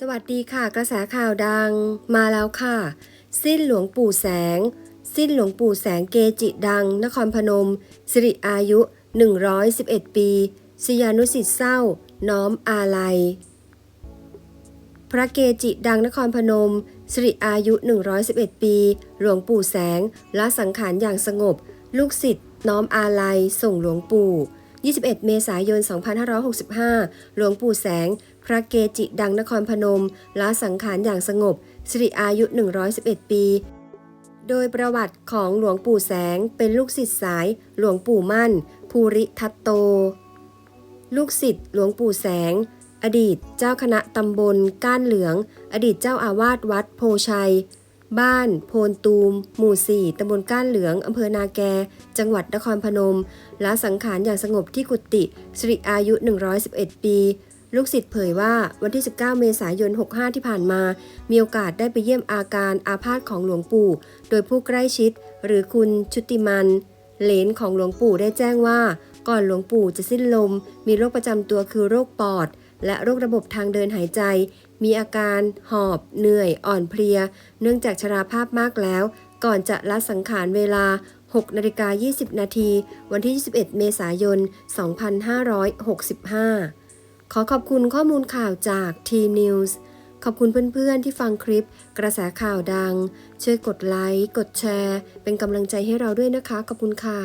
สวัสดีค่ะ กระแสข่าวดังมาแล้วค่ะ สิ้นหลวงปู่แสง สิ้นหลวงปู่แสงเกจิดัง นครพนม สิริอายุ 111 ปีสยานุสิทธิ์เศร้า น้อมอาลัย พระเกจิดังนครพนม สิริอายุ 111 ปี หลวงปู่แสงละสังขารอย่างสงบ ลูกศิษย์น้อมอาลัย ส่งหลวงปู่ 21 เมษายน 2565 หลวงปู่แสง พระเกจิดังนครพนมละสังขารอย่างสงบ สิริอายุ 111 ปี โดยประวัติของหลวงปู่แสงเป็นลูกศิษย์สาย หลวงปู่มั่น ภูริทัตโต ลูกศิษย์หลวงปู่แสง อดีตเจ้าคณะตำบล ก้านเหลือง อดีตเจ้าอาวาสวัดโพชัย บ้าน โพนตูม หมู่ 4ตำบลก้านเหลือง อำเภอนาแก จังหวัดนครพนมละสังขารอย่างสงบที่กุฏิสิริอายุ 111 ปี ลูกศิษย์เผยว่าวันที่ 19 เมษายน 65 ที่ผ่านมา มีโอกาสได้ไปเยี่ยมอาการอาพาธของหลวงปู่ โดยผู้ใกล้ชิด หรือคุณชุติมันเหลนของหลวงปู่ได้แจ้งว่า ก่อนหลวงปู่จะสิ้นลม มีโรคประจำตัวคือโรคปอด และโรคระบบทางเดินหายใจ มีอาการหอบ เหนื่อย อ่อนเพลีย เนื่องจากชราภาพมากแล้ว ก่อนจะละสังขารเวลา 6นาฬิกา20 นาที วันที่ 21 เมษายน 2565 ขอขอบคุณข้อมูลข่าวจาก T-News ขอบคุณเพื่อนๆที่ฟังคลิปกระแสข่าวดัง ช่วยกดไลค์ กดแชร์ เป็นกำลังใจให้เราด้วยนะคะ ขอบคุณค่ะ